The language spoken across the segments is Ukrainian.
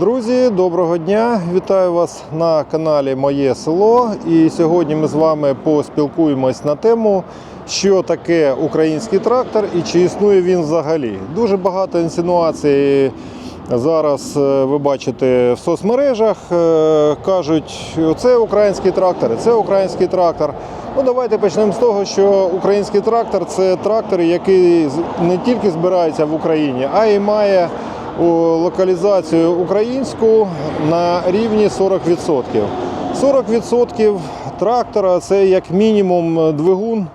Друзі, доброго дня! Вітаю вас на каналі Моє село. І сьогодні ми з вами поспілкуємось на тему, що таке український трактор і чи існує він взагалі. Дуже багато інсинуацій зараз е, ви бачите в соцмережах. Е, Кажуть, це український трактор, це український трактор. Ну, давайте почнемо з того, що український трактор це трактор, який не тільки збирається в Україні, а й має локалізацію українську на рівні 40%. 40% трактора це як мінімум двигун,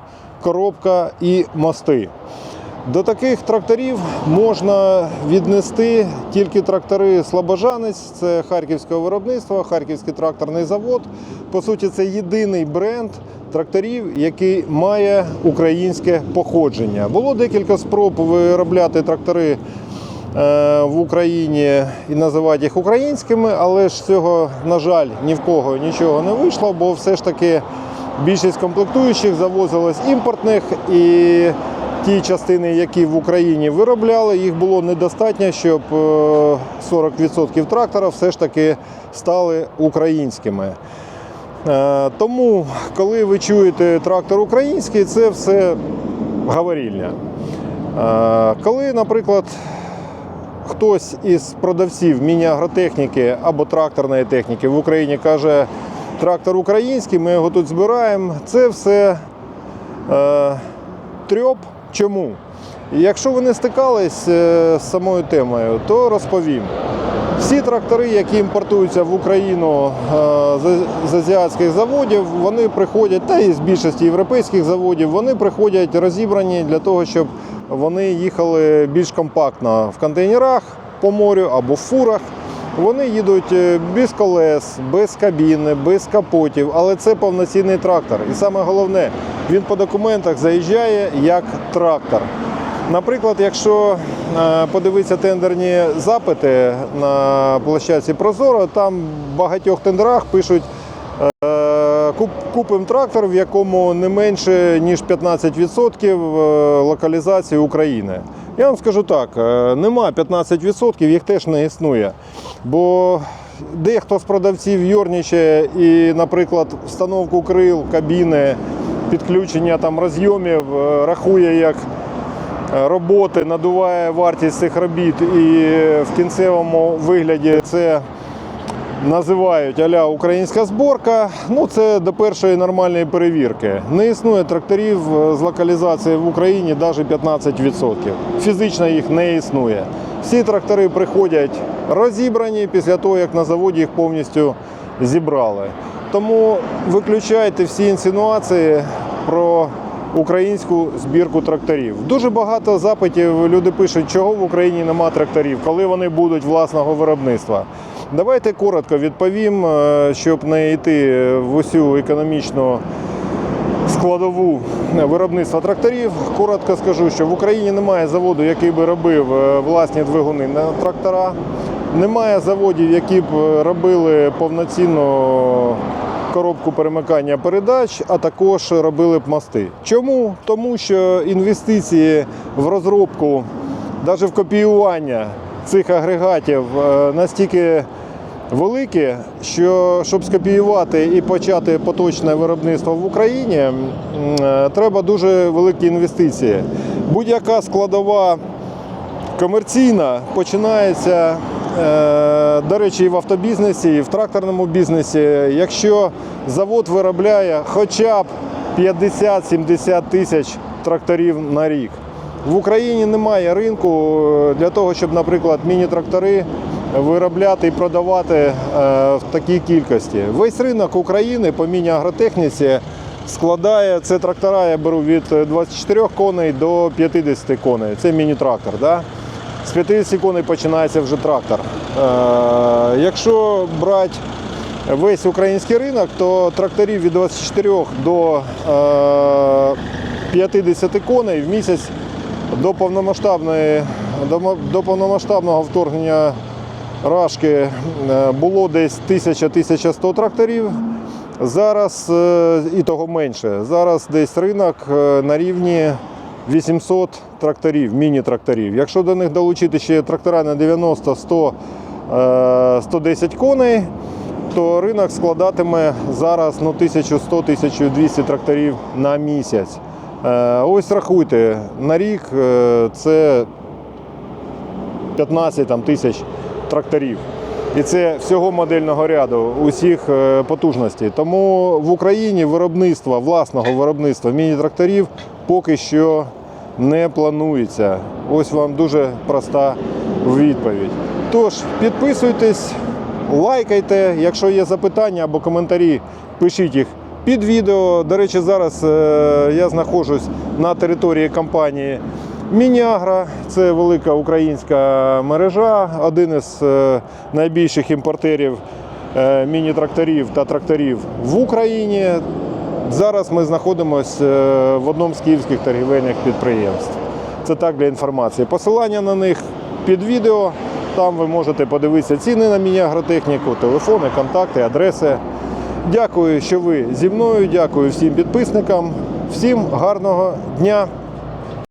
коробка і мости. До таких тракторів можна віднести тільки трактори Слобожанець, це харківського виробництва, Харківський тракторний завод. По суті, це єдиний бренд тракторів, який має українське походження. Було декілька спроб виробляти трактори в Україні і називати їх українськими, але ж цього, на жаль, ні в кого нічого не вийшло, бо все ж таки більшість комплектуючих завозилось імпортних і ті частини, які в Україні виробляли, їх було недостатньо, щоб е, 40% трактора все ж таки стали українськими. Е, Тому, коли ви чуєте трактор український, це все говорільня. Е, Коли, наприклад, хтось із продавців міні-агротехніки або тракторної техніки в Україні каже, трактор український, ми його тут збираємо, це все е, трьоп. Чому? Якщо ви не стикались е, з самою темою, то розповім. Всі трактори, які імпортуються в Україну е, з- азіатських заводів, вони приходять, та і з більшості європейських заводів, вони приходять розібрані для того, щоб вони їхали більш компактно в контейнерах по морю або в фурах. Вони їдуть е, без колес, без кабіни, без капотів, але це повноцінний трактор. І саме головне, він по документах заїжджає як трактор. Наприклад, якщо е, подивитися тендерні запити на площадці Прозоро, там в багатьох тендерах пишуть е, купимо трактор, в якому не менше ніж 15% е, локалізації України. Я вам скажу так, е, нема 15%, їх теж не існує. Бо дехто з продавців йорнічає і, наприклад, встановку крил, кабіни, підключення там розйомів е, рахує як роботи, надуває вартість цих робіт і в кінцевому вигляді це називають аля українська зборка. Ну це до першої нормальної перевірки. Не існує тракторів е, з локалізації в Україні навіть 15%. Фізично їх не існує. Всі трактори приходять розібрані після того, як на заводі їх повністю зібрали. Тому виключайте всі інсинуації про українську збірку тракторів. Дуже багато запитів люди пишуть, чого в Україні нема тракторів, коли вони будуть власного виробництва. Давайте коротко відповім, е, щоб не йти в усю економічну складову виробництва тракторів. Коротко скажу, що в Україні немає заводу, який би робив е, власні двигуни на трактора. Немає заводів, які б е, робили повноцінну коробку перемикання передач, а також робили б мости. Чому? Тому що інвестиції в розробку, навіть в копіювання цих агрегатів настільки великі, що щоб скопіювати і почати поточне виробництво в Україні, е, треба дуже великі інвестиції. Будь-яка складова комерційна починається, е, до речі, і в автобізнесі, і в тракторному бізнесі. Якщо завод виробляє хоча б 50-70 тисяч тракторів на рік. В Україні немає ринку е, для того, щоб, наприклад, міні-трактори виробляти і продавати е, в такій кількості. Весь ринок України по міні-агротехніці складає це трактора. Я беру від 24 коней до 50 коней. Це міні-трактор. Да? З 50 коней починається вже трактор. Е, якщо брати весь український ринок, то тракторів від 24 до е, 50 коней в місяць до повномасштабної до повномасштабного вторгнення Рашки е, було десь 1000-1100 тракторів. Зараз е, і того менше. Зараз десь ринок е, на рівні 800 тракторів, міні-тракторів. Якщо до них долучити ще трактора на 90-100 е, 110 коней, то ринок складатиме зараз ну, 1100-1200 тракторів на місяць. Ось рахуйте, на рік це 15 там, тисяч тракторів. І це всього модельного ряду, усіх е, потужностей. Тому в Україні виробництва, власного виробництва міні-тракторів поки що не планується. Ось вам дуже проста відповідь. Тож, підписуйтесь, лайкайте. Якщо є запитання або коментарі, пишіть їх під відео. До речі, зараз е, я знаходжусь на території компанії Мінягра. Це велика українська мережа, один із е, найбільших імпортерів е, міні-тракторів та тракторів в Україні. Зараз ми знаходимося е, в одному з київських торгівельних підприємств. Це так для інформації. Посилання на них під відео. Там ви можете подивитися ціни на міні-агротехніку, телефони, контакти, адреси. Дякую, що ви зі мною. Дякую всім підписникам. Всім гарного дня.